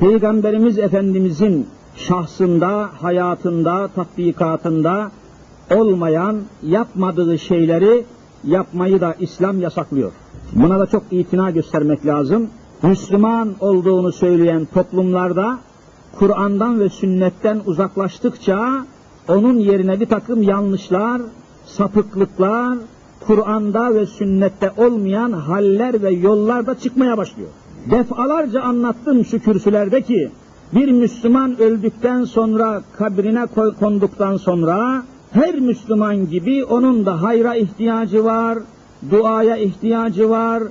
Peygamberimiz Efendimizin şahsında, hayatında, tatbikatında olmayan, yapmadığı şeyleri yapmayı da İslam yasaklıyor. Buna da çok itina göstermek lazım. Müslüman olduğunu söyleyen toplumlarda Kur'an'dan ve sünnetten uzaklaştıkça onun yerine bir takım yanlışlar, sapıklıklar, Kur'an'da ve sünnette olmayan haller ve yollar da çıkmaya başlıyor. Defalarca anlattım şu kürsülerde ki bir Müslüman öldükten sonra kabrine konduktan sonra her Müslüman gibi onun da hayra ihtiyacı var, duaya ihtiyacı var,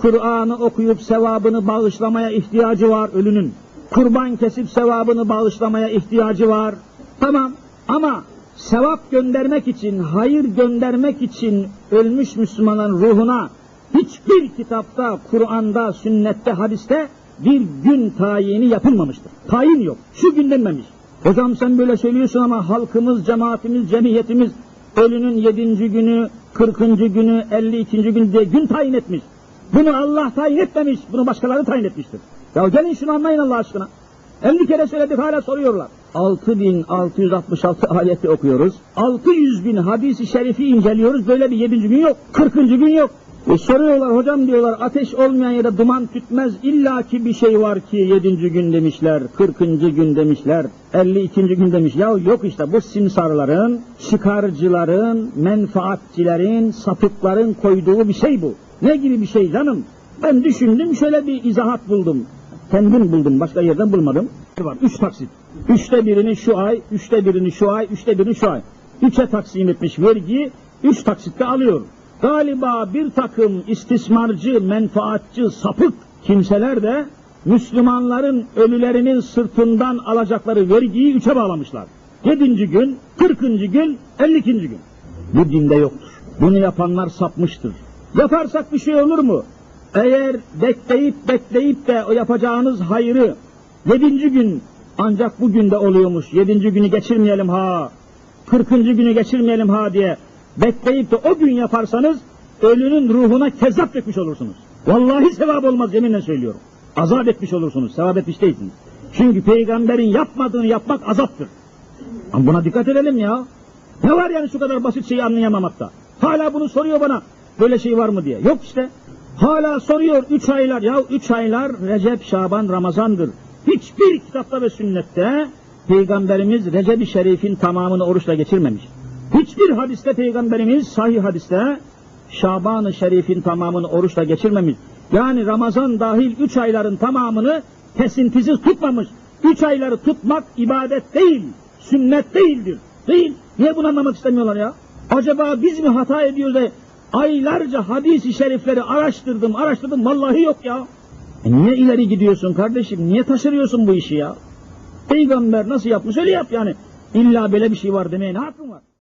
Kur'an'ı okuyup sevabını bağışlamaya ihtiyacı var ölünün. Kurban kesip sevabını bağışlamaya ihtiyacı var. Tamam ama sevap göndermek için, hayır göndermek için ölmüş Müslümanın ruhuna hiçbir kitapta, Kur'an'da, sünnette, hadiste bir gün tayini yapılmamıştır. Tayin yok. Şu gün denmemiş. Hocam sen böyle söylüyorsun ama halkımız, cemaatimiz, cemiyetimiz ölünün yedinci günü, kırkıncı günü, elli ikinci gün diye gün tayin etmiş. Bunu Allah tayin etmemiş, bunu başkaları tayin etmiştir. Ya gelin şunu anlayın Allah aşkına. 50 kere söyledik hala soruyorlar. 6666 ayeti okuyoruz. 600 bin hadisi şerifi inceliyoruz. Böyle bir 7. gün yok. 40. gün yok. E soruyorlar hocam diyorlar ateş olmayan yere duman tütmez illaki bir şey var ki 7. gün demişler, 40. gün demişler, 52. gün demiş. Ya yok işte bu simsarların, çıkarcıların, menfaatçilerin, sapıkların koyduğu bir şey bu. Ne gibi bir şey canım? Ben düşündüm şöyle bir izahat buldum. Kendim buldum başka yerden bulmadım. Var üç taksit. Üçte birini şu ay, üçte birini şu ay, üçte birini şu ay. Üçe taksim etmiş vergiyi, üç taksitte alıyor. Galiba bir takım istismarcı, menfaatçı, sapık kimseler de Müslümanların ölülerinin sırtından alacakları vergiyi üçe bağlamışlar. Yedinci gün, kırkıncı gün, ellikinci gün. Bu dinde yoktur. Bunu yapanlar sapmıştır. Yaparsak bir şey olur mu? Eğer bekleyip bekleyip de o yapacağınız hayrı yedinci gün ancak bugün de oluyormuş. Yedinci günü geçirmeyelim ha. Kırkıncı günü geçirmeyelim ha diye bekleyip de o gün yaparsanız ölünün ruhuna kezap etmiş olursunuz. Vallahi sevap olmaz yeminle söylüyorum. Azap etmiş olursunuz. Sevap etmiş değilsiniz. Çünkü peygamberin yapmadığını yapmak azaptır. Ama buna dikkat edelim ya. Ne var yani şu kadar basit şeyi anlayamamakta? Hala bunu soruyor bana. Böyle şey var mı diye. Yok işte. Hala soruyor üç aylar. Ya üç aylar Recep, Şaban, Ramazan'dır. Hiçbir kitapta ve sünnette Peygamberimiz Recep-i Şerif'in tamamını oruçla geçirmemiş. Hiçbir hadiste Peygamberimiz sahih hadiste Şaban-ı Şerif'in tamamını oruçla geçirmemiş. Yani Ramazan dahil üç ayların tamamını kesintisiz tutmamış. Üç ayları tutmak ibadet değil, sünnet değildir. Değil. Niye bunu anlamak istemiyorlar ya? Acaba biz mi hata ediyoruz da aylarca hadis-i şerifleri araştırdım, araştırdım, vallahi yok ya. E niye ileri gidiyorsun kardeşim? Niye taşırıyorsun bu işi ya? Peygamber nasıl yapmış öyle yap yani. İlla böyle bir şey var demeye ne hakkın var?